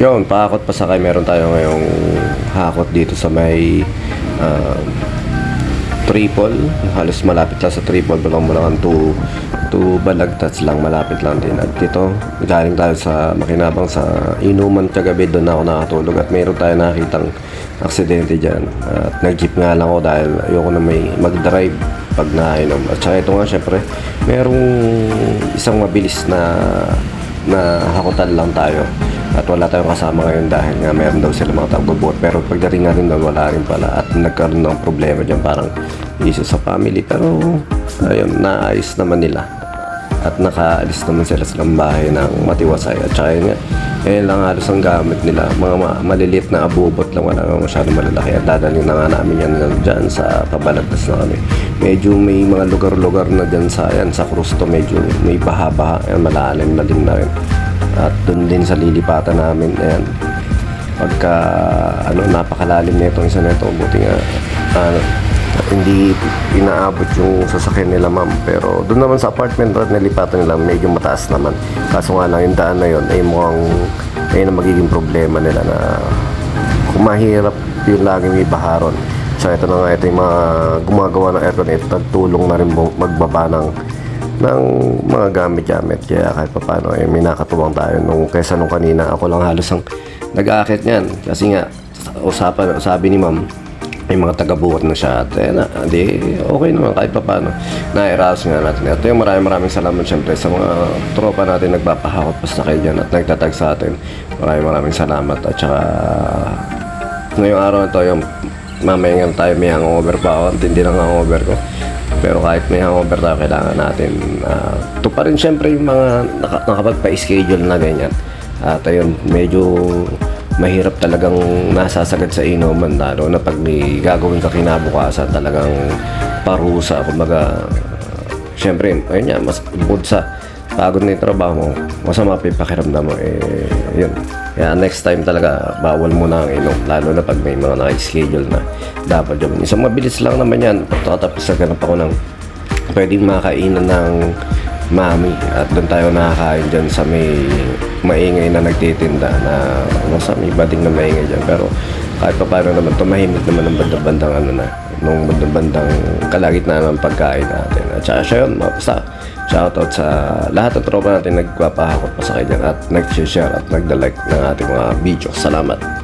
Yun, pakakot pa sakay. Meron tayo ngayong hakot dito sa may ah, triple. Halos malapit lang sa triple. Balang mo lang to, to balagtats lang. Malapit lang din. At dito, galing tayo sa makinabang sa inuman kagabi. Doon ako nakatulog. At meron tayo nakitang aksidente dyan. At nag-jeep nga lang ako dahil ayoko na may mag-drive pag nainom. At saka ito nga, syempre, merong isang mabilis na na hakutan lang tayo at wala tayong kasama ngayon dahil nga meron daw sila mga tagbubot pero pagdating natin doon wala rin pala at nagkaroon ng problema dyan parang issue sa family. Pero ayun naayos naman nila at nakaalis naman sila sa bahay ng matiwasay. At saka yun nga eh lang halos ang gamit nila. Mga ma- maliliit na abubot lang wala naman masyadong malalaki. At dadalhin na nga namin yan dyan sa pabalagtas na kami medyo may mga lugar-lugar na dyan sa yan sa Crusto medyo may baha-baha. Yan, malalim na din na rin. At doon din sa lilipatan namin. Ayan. Pagka ano napakalalim na itong isa na ito buti nga ano, hindi inaabot yung sasakyan nila ma'am. Pero doon naman sa apartment na nilipatan nila medyo mataas naman. Kaso nga lang yung daan na yun ay mukhang ayun ang magiging problema nila na kung mahirap yung laging may baharon. So ito na nga ito yung mga gumagawa ng aircon ito nagtulong na rin magbaba ng ng mga gamit-gamit kaya kahit pa paano eh, may nakatuwang tayo nung kaysa nung kanina. Ako lang halos ang nag-aakit niyan. Kasi nga usapan sabi ni ma'am may mga taga-buhat na siya at eh, na, di, okay naman kahit pa paano nairaos nga natin. At yung maraming maraming salamat syempre sa mga tropa natin nagpapahakot pa sa kayo dyan at nagtatag sa atin. Maraming maraming salamat. At saka ngayong araw na to yung mamaya tayo may hangover pa ako. At hindi lang hangover ko. Pero kahit may hangover tayo kailangan natin uh, to pa rin syempre yung mga naka, nakapagpa-schedule na ganyan. At ayun medyo mahirap talagang nasasagad sa inuman lalo na pag may gagawin ka kinabukasan talagang parusa. Kumbaga syempre ayun nga mas bukod sa pagod na yung trabaho mo masama pa yung pakiramdam mo eh yun. Kaya next time talaga bawal mo na ang inom lalo na pag may mga naka-schedule na dapat yun isang mabilis lang naman yan. Pagkatapos sa ganap ako ng pwedeng makainan ng mami at doon tayo nakakain dyan sa may maingay na nagtitinda na nasa may bading na maingay dyan. Pero kahit pa paano naman tumahimik naman ng bandang-bandang ano na nung bandang-bandang kalagitnaan ng pagkain natin. At saka siya yun basta shoutout sa lahat ng tropa natin nagpapahakot pa sa kanya at nag-share at nagda-like ng ating mga video. Salamat